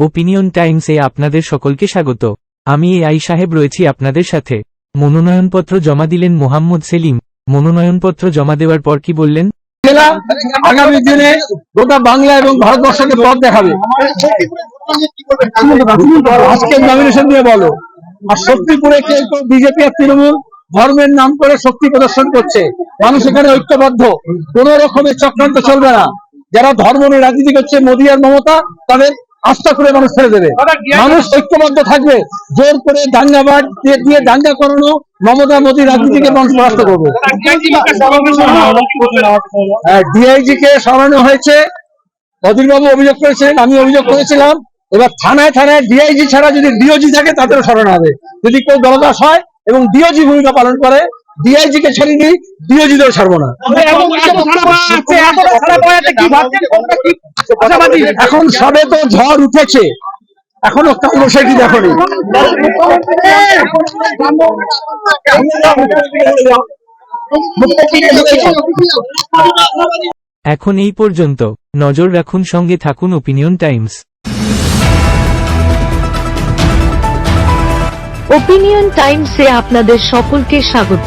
Opinion টাইমসে আপনাদের সকলকে স্বাগত। আমি এ আই সাহেব রয়েছি আপনাদের সাথে। মনোনয়নপত্র জমা দিলেন মোহাম্মদ সেলিম। মনোনয়নপত্র জমা দেওয়ার পর কি বললেন? আগামী দিনে গোটা বাংলা এবং ভারতবর্ষকে পথ দেখাবে। আজকে নমিনেশন দিয়ে বলো। আর শক্তিপুরে বিজেপি আর তৃণমূল ধর্মের নাম করে শক্তি প্রদর্শন করছে। মানুষ এখানে ঐক্যবদ্ধ। কোন রকমের চক্রান্ত চলবে না। যারা ধর্ম নিয়ে রাজনীতি করছে মোদী আর মমতা, তাদের আস্থা করে মানুষ ছেড়ে দেবে। মানুষ ঐক্যবদ্ধ থাকবে জোর করে দাঙ্গাবাদ দিয়ে দাঙ্গা করানো মমতা মোদী রাজনীতিকে মানুষ পরাস্ত করবে। ডিআইজি কে সরানো হয়েছে। অধীরবাবু অভিযোগ করেছিলেন আমি অভিযোগ করেছিলাম। এবার থানায় থানায় ডিআইজি ছাড়া যদি ডিওজি থাকে তাদেরও সরানো হবে। যদি কেউ দলদাস হয় এবং ডিওজি ভূমিকা পালন করে ডিআইজি কে ছাড়িয়ে দিই ডিওজি দেও ছাড়বো না। এখন সবে তো ঝড় উঠেছে। এখনও কালবৈশাখী দেখনি? এখন এই পর্যন্ত। নজর রাখুন সঙ্গে থাকুন ওপিনিয়ন টাইমস ওপিনিয়ন টাইমসে আপনাদের সকলকে স্বাগত।